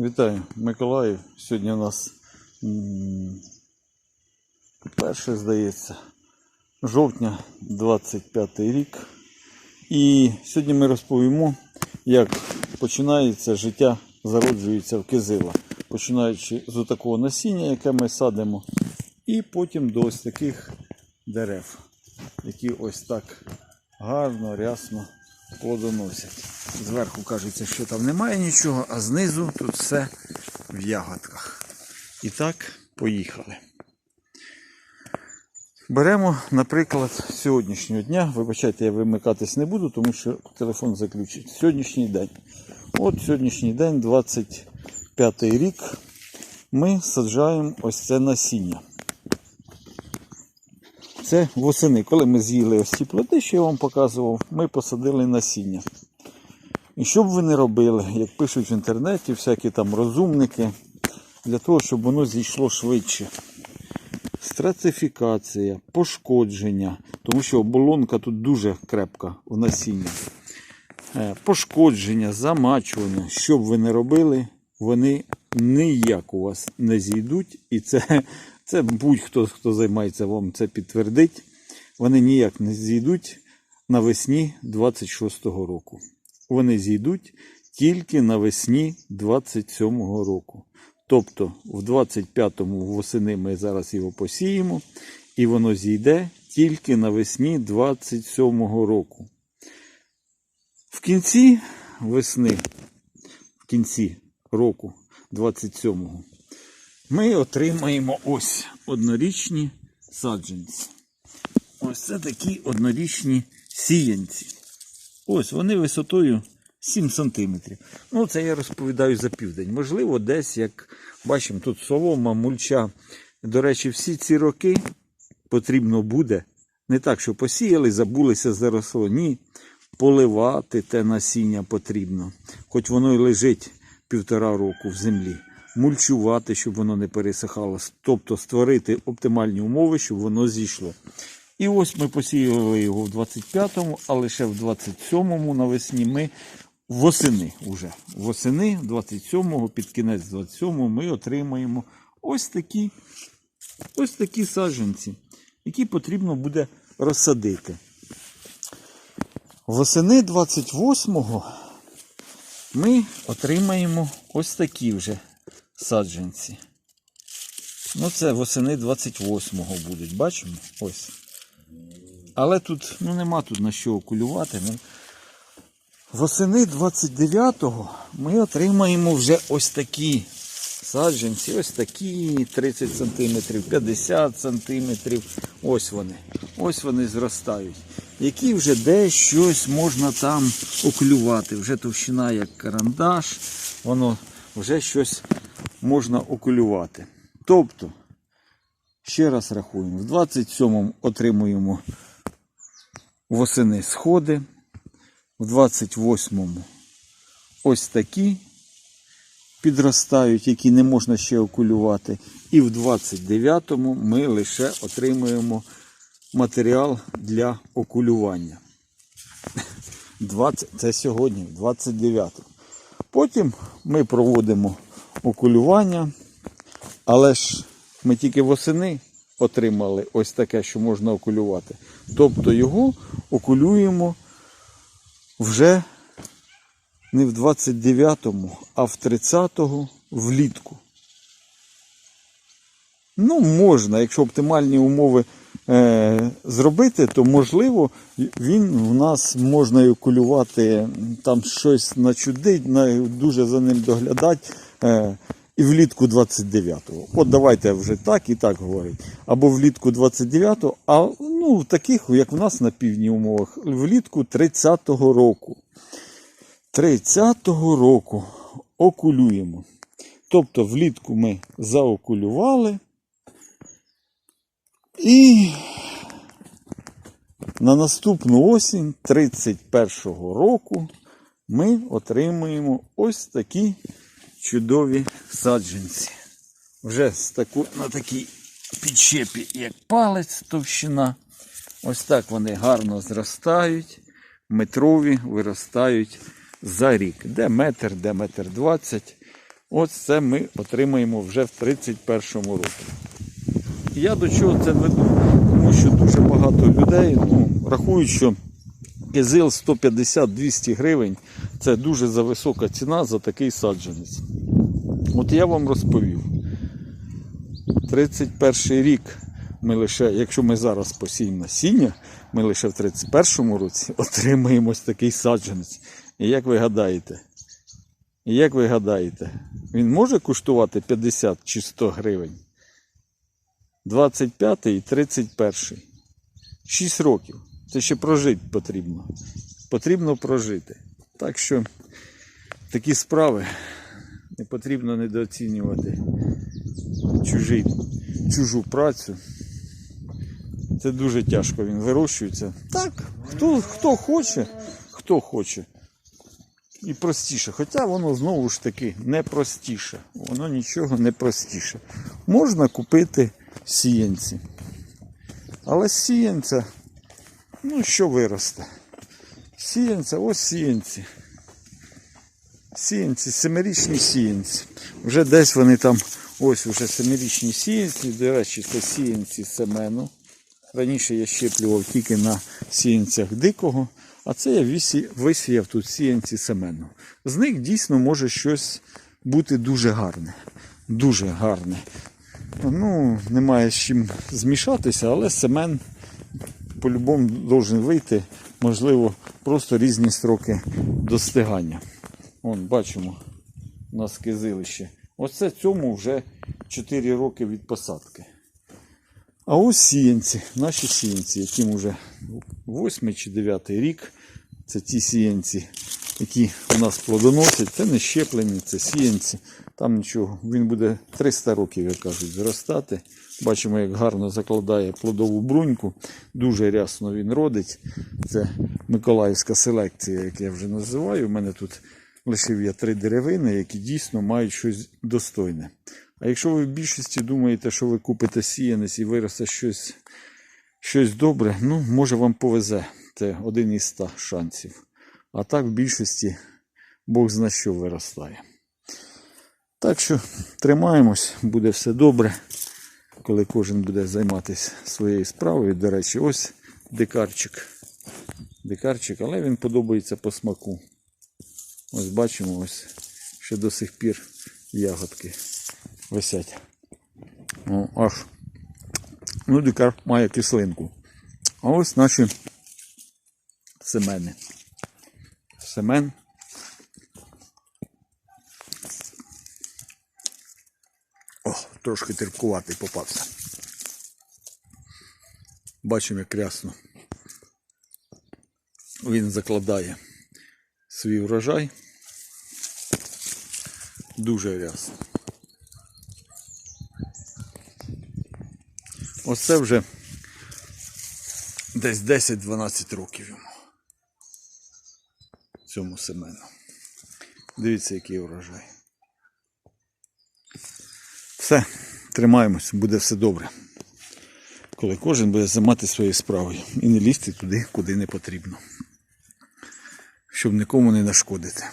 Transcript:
Вітаю, Миколаїв. Сьогодні у нас перше, здається, жовтня 25 рік. І сьогодні ми розповімо, як починається життя, зароджується в кизила. Починаючи з такого насіння, яке ми садимо, і потім до ось таких дерев, які ось так гарно, рясно плодоносять. Зверху кажеться, що там немає нічого, а знизу тут все в ягодках. І так, поїхали. Беремо, наприклад, сьогоднішнього дня. Вибачайте, я вимикатись не буду, тому що телефон заключить. Сьогоднішній день. От сьогоднішній день, 25 рік, ми саджаємо ось це насіння. Це восени. Коли ми з'їли ось ці плоди, що я вам показував, ми посадили насіння. І що б ви не робили, як пишуть в інтернеті, всякі там розумники, для того, щоб воно зійшло швидше. Стратифікація, пошкодження, тому що оболонка тут дуже крепка в насінні. Е, Пошкодження, замачування, що б ви не робили, вони ніяк у вас не зійдуть. І це, це будь-хто, хто займається вам це підтвердить. Вони ніяк не зійдуть навесні 26-го року. Вони зійдуть тільки навесні 27-го року. Тобто в 25-му восени ми зараз його посіємо, і воно зійде тільки навесні 27-го року. В кінці весни, в кінці року 27-го, ми отримаємо ось однорічні саджанці. Ось це такі однорічні сіянці. Ось вони висотою 7 см. Ну, це я розповідаю за південь. Можливо, десь, як бачимо, тут солома, мульча. До речі, всі ці роки потрібно буде не так, що посіяли, забулися, заросло. Ні. Поливати те насіння потрібно. Хоч воно й лежить півтора року в землі. Мульчувати, щоб воно не пересихало. Тобто створити оптимальні умови, щоб воно зійшло. І ось ми посіяли його в 25-му, а лише в 27-му навесні ми восени вже. Восени 27-го, під кінець 27-го ми отримаємо ось такі, ось такі саджанці, які потрібно буде розсадити. Восени 28-го ми отримаємо ось такі вже саджанці. Ну, це восени 28-го будуть, бачимо? Ось. Але тут ну, нема тут на що окулювати. Ну, Восени 29-го ми отримаємо вже ось такі саджанці, ось такі 30 см, 50 см. Ось вони. Ось вони зростають. Які вже десь щось можна там окулювати. Вже товщина як карандаш, воно вже щось можна окулювати. Тобто, ще раз рахуємо, в 27-му отримуємо восени сходи. В 28-му ось такі підростають, які не можна ще окулювати. І в 29-му ми лише отримуємо матеріал для окулювання. 20, це сьогодні, 29-му. Потім ми проводимо окулювання, але ж ми тільки восени отримали ось таке, що можна окулювати. Тобто його окулюємо вже не в 29-му, а в 30-го влітку. Ну, можна, якщо оптимальні умови е, зробити, то можливо він у нас можна і окулювати, там щось начудить, на, дуже за ним доглядати. Е, і влітку 29-го. От давайте вже так і так говорити. Або влітку 29-го, а ну, таких, як в нас на півдні умовах, влітку 30-го року. 30-го року окулюємо. Тобто влітку ми заокулювали. І на наступну осінь 31-го року ми отримуємо ось такі чудові саджанці. Вже таку, на такій підщепі, як палець товщина. Ось так вони гарно зростають, метрові виростають за рік. Де метр, де метр двадцять. Ось це ми отримаємо вже в 31-му році. Я до чого це веду? Тому що дуже багато людей ну, рахують, що кизил 150-200 гривень це дуже за висока ціна за такий саджанець. От я вам розповів. 31 рік ми лише, якщо ми зараз посіємо насіння, ми лише в 31-му році отримаємо ось такий саджанець. І як ви гадаєте? І як ви гадаєте, він може коштувати 50 чи 100 гривень? 25 і 31. 6 років. Це ще прожити потрібно. Потрібно прожити. Так що такі справи не потрібно недооцінювати чужий, чужу працю. Це дуже тяжко він вирощується. Так, хто, хто хоче, хто хоче. І простіше. Хоча воно знову ж таки не простіше. Воно нічого не простіше. Можна купити сіянці. Але сіянця, ну що виросте? Сіянця, ось сіянці. Сіянці, семирічні сіянці. Вже десь вони там, ось вже семирічні сіянці. До речі, це сіянці семену. Раніше я щеплював тільки на сіянцях дикого, а це я висі- висіяв тут сіянці семену. З них дійсно може щось бути дуже гарне. Дуже гарне. Ну, немає з чим змішатися, але семен по-любому должен вийти, можливо, просто різні строки достигання. Вон, бачимо, у нас кизилище. Оце цьому вже 4 роки від посадки. А ось сіянці, наші сіянці, яким вже 8 чи 9 рік. Це ті сіянці, які у нас плодоносять. Це не щеплені, це сіянці. Там нічого, він буде 300 років, як кажуть, зростати. Бачимо, як гарно закладає плодову бруньку. Дуже рясно він родить. Це Миколаївська селекція, як я вже називаю. У мене тут лишив я три деревини, які дійсно мають щось достойне. А якщо ви в більшості думаєте, що ви купите сіянець і виросте щось, щось добре, ну, може вам повезе. Це один із ста шансів. А так в більшості Бог зна що виростає. Так що тримаємось, буде все добре, коли кожен буде займатися своєю справою. До речі, ось дикарчик. Дикарчик, але він подобається по смаку. Ось бачимо, ось ще до сих пір ягодки висять. Ну, аж. Ну, дикар має кислинку. А ось наші семени. Семен. О, трошки терпкуватий попався. Бачимо, як рясно. Він закладає свій врожай. Дуже рясно. Оце вже десь 10-12 років йому. Цьому семену. Дивіться, який врожай. Все, тримаємось, буде все добре. Коли кожен буде займатися своєю справою і не лізти туди, куди не потрібно. Щоб нікому не нашкодити.